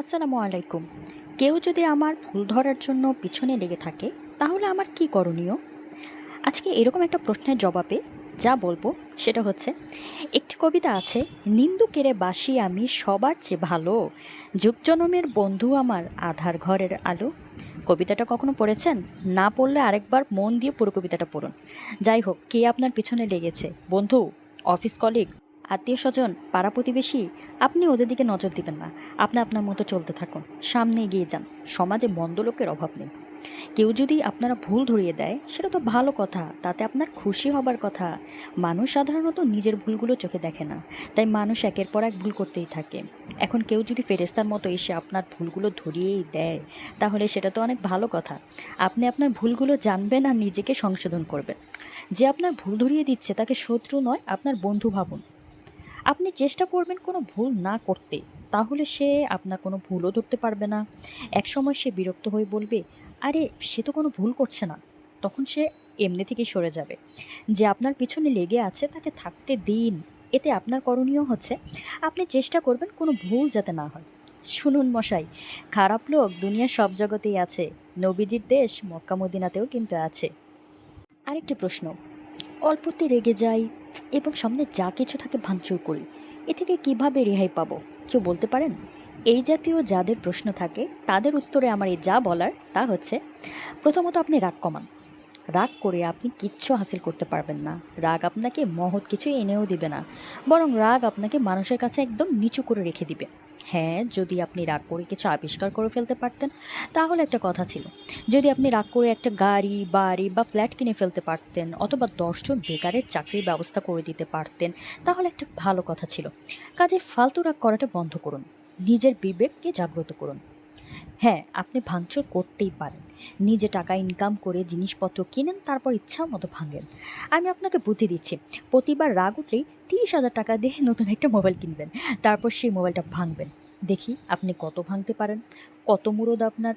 আসসালামু আলাইকুম। কেউ যদি আমার ভুল ধরার জন্য পিছনে লেগে থাকে, তাহলে আমার কি করণীয়? আজকে এরকম একটা প্রশ্নের জবাবে যা বলব সেটা হচ্ছে, একটি কবিতা আছে, নিন্দু কেড়ে বাসি আমি সবার চেয়ে ভালো, যুগজনমের বন্ধু আমার আধার ঘরের আলো। কবিতাটা কখনো পড়েছেন? না পড়লে আরেকবার মন দিয়ে পুরো কবিতাটা পড়ুন। যাই হোক, কে আপনার পিছনে লেগেছে? বন্ধু, অফিস কলিগ আত্মীয় স্বজন পাড়া প্রতিবেশী, আপনি ওদের দিকে নজর দিবেন না। আপনি আপনার মতো চলতে থাকুন। সামনে এগিয়ে যান। সমাজে মন্দ লোকের অভাব নেই। কেউ যদি আপনারা ভুল ধরিয়ে দেয়, সেটা তো ভালো কথা। তাতে আপনার খুশি হবার কথা। মানুষ সাধারণত নিজের ভুলগুলো চোখে দেখে না। তাই মানুষ একের পর এক ভুল করতেই থাকে। এখন কেউ যদি ফেরেস্তার মতো এসে আপনার ভুলগুলো ধরিয়েই দেয়, তাহলে সেটা তো অনেক ভালো কথা। আপনি আপনার ভুলগুলো জানবেন আর নিজেকে সংশোধন করবেন। যে আপনার ভুল ধরিয়ে দিচ্ছে, তাকে শত্রু নয়, আপনার বন্ধু ভাবুন। আপনি চেষ্টা করবেন কোনো ভুল না করতে, তাহলে সে আপনার কোনো ভুলও ধরতে পারবে না। এক সময় সে বিরক্ত হয়ে বলবে, আরে, সে তো কোনো ভুল করছে না। তখন সে এমনি থেকেই সরে যাবে। যে আপনার পিছনে লেগে আছে, তাকে থাকতে দিন। এতে আপনার করণীয় হচ্ছে, আপনি চেষ্টা করবেন কোনো ভুল যাতে না হয়। শুনুন মশাই, খারাপ লোক দুনিয়ার সব জগতেই আছে, নবীজির দেশ মক্কা মদিনাতেও কিন্তু আছে। আরেকটি প্রশ্ন, অল্পতে রেগে যাই এবং সামনে যা কিছু থাকে ভাঙচুর করি। এ থেকে কীভাবে রেহাই পাবো? কেউ বলতে পারেন? এই জাতীয় যাদের প্রশ্ন থাকে, তাদের উত্তরে আমার এই যা বলার তা হচ্ছে, প্রথমত আপনি রাগ কমান। রাগ করে আপনি কিচ্ছু হাসিল করতে পারবেন না। রাগ আপনাকে মহৎ কিছু এনেও দিবে না। বরং রাগ আপনাকে মানুষের কাছে একদম নিচু করে রেখে দিবে। হ্যাঁ যদি আপনি রাগ করে কিছু আবিষ্কার করে ফেলতে পারতেন, তাহলে একটা কথা ছিল। যদি আপনি রাগ করে একটা গাড়ি, বাড়ি বা ফ্ল্যাট কিনে ফেলতে পারতেন অথবা দশজন বেকারের চাকরির ব্যবস্থা করে দিতে পারতেন, তাহলে একটা ভালো কথা ছিল। কাজে ফালতু রাগ করাটা বন্ধ করুন। নিজের বিবেককে জাগ্রত করুন। হ্যাঁ আপনি ভাঙচুর করতেই পারেন। নিজে টাকা ইনকাম করে জিনিসপত্র কিনেন, তারপর ইচ্ছা মতো ভাঙেন। আমি আপনাকে বুদ্ধি দিচ্ছি, প্রতিবার রাগ উঠলেই তিরিশ হাজার টাকা দিয়ে নতুন একটা মোবাইল কিনবেন, তারপর সেই মোবাইলটা ভাঙবেন। দেখি আপনি কত ভাঙতে পারেন। কত মুরদ আপনার?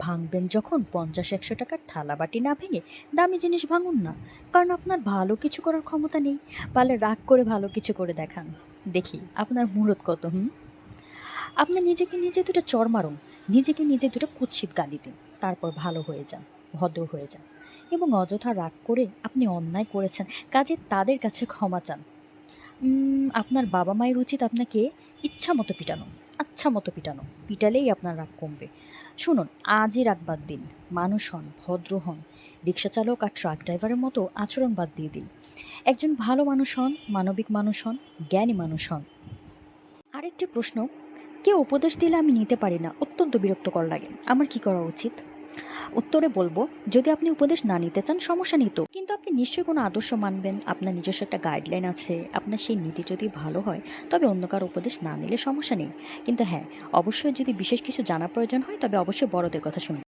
ভাঙবেন যখন পঞ্চাশ, একশো টাকার থালা বাটি না ভেঙে দামি জিনিস ভাঙুন না, কারণ আপনার ভালো কিছু করার ক্ষমতা নেই। পারলে রাগ করে ভালো কিছু করে দেখান। দেখি আপনার মুরত কত, হুম? আপনি নিজেকে নিজে দুটো চর মারুন নিজেকে নিজে দুটো কুৎসিত গালি দিন, তারপর ভালো হয়ে যান, ভদ্র হয়ে যান এবং অযথা রাগ করে আপনি অন্যায় করেছেন, কাজে তাদের কাছে ক্ষমা চান। আপনার বাবা মায়ের উচিত আপনাকে ইচ্ছা মতো পিটানো আচ্ছা মতো পিটানো, পিটালেই আপনার রাগ কমবে। শুনুন, আজই রাগ বাদ দিন, মানুষ হন, ভদ্র হন রিক্সা চালক আর ট্রাক ড্রাইভারের মতো আচরণ বাদ দিয়ে দিন। একজন ভালো মানুষ হন, মানবিক মানুষ হন, জ্ঞানী মানুষ হন। আরেকটি প্রশ্ন কেউ উপদেশ দিলে আমি নিতে পারি না। অত্যন্ত বিরক্তকর লাগে। আমার কি করা উচিত? উত্তরে বলব, যদি আপনি উপদেশ না নিতে চান, সমস্যা নিত কিন্তু আপনি নিশ্চয়ই কোনো আদর্শ মানবেন, আপনার নিজস্ব একটা গাইডলাইন আছে, আপনার সেই নীতি যদি ভালো হয়, তবে অন্য কারও উপদেশ না নিলে সমস্যা নেই। কিন্তু হ্যাঁ অবশ্যই যদি বিশেষ কিছু জানা প্রয়োজন হয়, তবে অবশ্যই বড়দের কথা শুনুন।